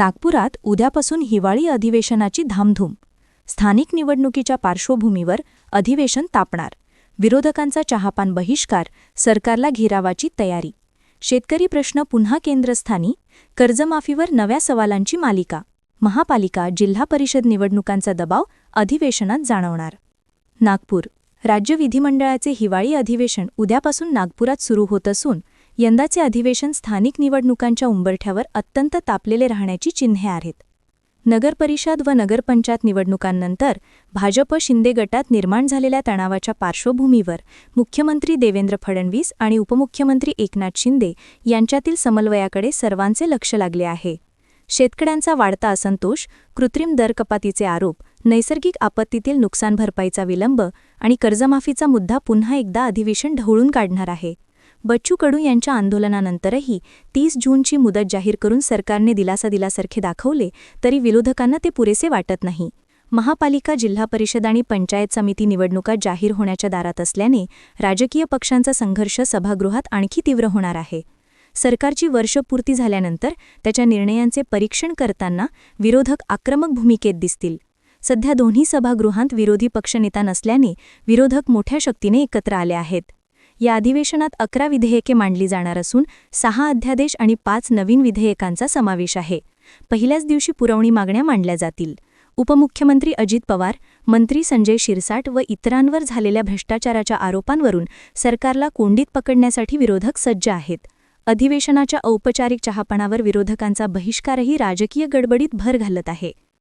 नागपुरात उद्यापासून हिवाळी अधिवेशनाची धामधूम. स्थानिक निवडणुकीच्या पार्श्वभूमीवर अधिवेशन तापणार. विरोधकांचा चहापान बहिष्कार सरकारला घेरावाची तयारी. शेतकरी प्रश्न पुन्हा केंद्रस्थानी कर्जमाफीवर नव्या सवालांची मालिका. महापालिका जिल्हा परिषद निवडणुकांचा दबाव अधिवेशनात जाणवणार. नागपूर. राज्य विधिमंडळाचे हिवाळी अधिवेशन उद्यापासून नागपुरात सुरू होत असून यंदाचे अधिवेशन स्थानिक निवडणुकांच्या उंबरठ्यावर अत्यंत तापलेले राहण्याची चिन्हे आहेत. नगरपरिषद व नगरपंचायत निवडणुकांनंतर भाजप शिंदे गटात निर्माण झालेल्या तणावाच्या पार्श्वभूमीवर मुख्यमंत्री देवेंद्र फडणवीस आणि उपमुख्यमंत्री एकनाथ शिंदे यांच्यातील समन्वयाकडे सर्वांचे लक्ष लागले आहे. शेतकऱ्यांचा वाढता असंतोष कृत्रिम दर कपातीचे आरोप नैसर्गिक आपत्तीतील नुकसान भरपाईचा विलंब आणि कर्जमाफीचा मुद्दा पुन्हा एकदा अधिवेशन ढवळून काढणार आहे. बच्चू कडू यांच्या आंदोलनानंतरही तीस जूनची मुदत जाहीर करून सरकारने दिलासा दिलासारखे दाखवले तरी विरोधकांना ते पुरेसे वाटत नाही. महापालिका जिल्हा परिषद आणि पंचायत समिती निवडणुका जाहीर होण्याच्या दारात असल्याने राजकीय पक्षांचा संघर्ष सभागृहात आणखी तीव्र होणार आहे. सरकारची वर्षपूर्ती झाल्यानंतर त्याच्या निर्णयांचे परीक्षण करताना विरोधक आक्रमक भूमिकेत दिसतील. सध्या दोन्ही सभागृहांत विरोधी पक्षनेता नसल्याने विरोधक मोठ्या शक्तीने एकत्र आले आहेत. या अधिवेशनात अकरा विधेयके मांडली जाणार असून सहा अध्यादेश आणि पाच नवीन विधेयकांचा समावेश आहे. पहिल्याच दिवशी पुरवणी मागण्या मांडल्या जातील. उपमुख्यमंत्री अजित पवार मंत्री संजय शिरसाट व इतरांवर झालेल्या भ्रष्टाचाराच्या आरोपांवरून सरकारला कोंडीत पकडण्यासाठी विरोधक सज्ज आहेत. अधिवेशनाच्या औपचारिक चहापणावर विरोधकांचा बहिष्कारही राजकीय गडबडीत भर घालत आहे.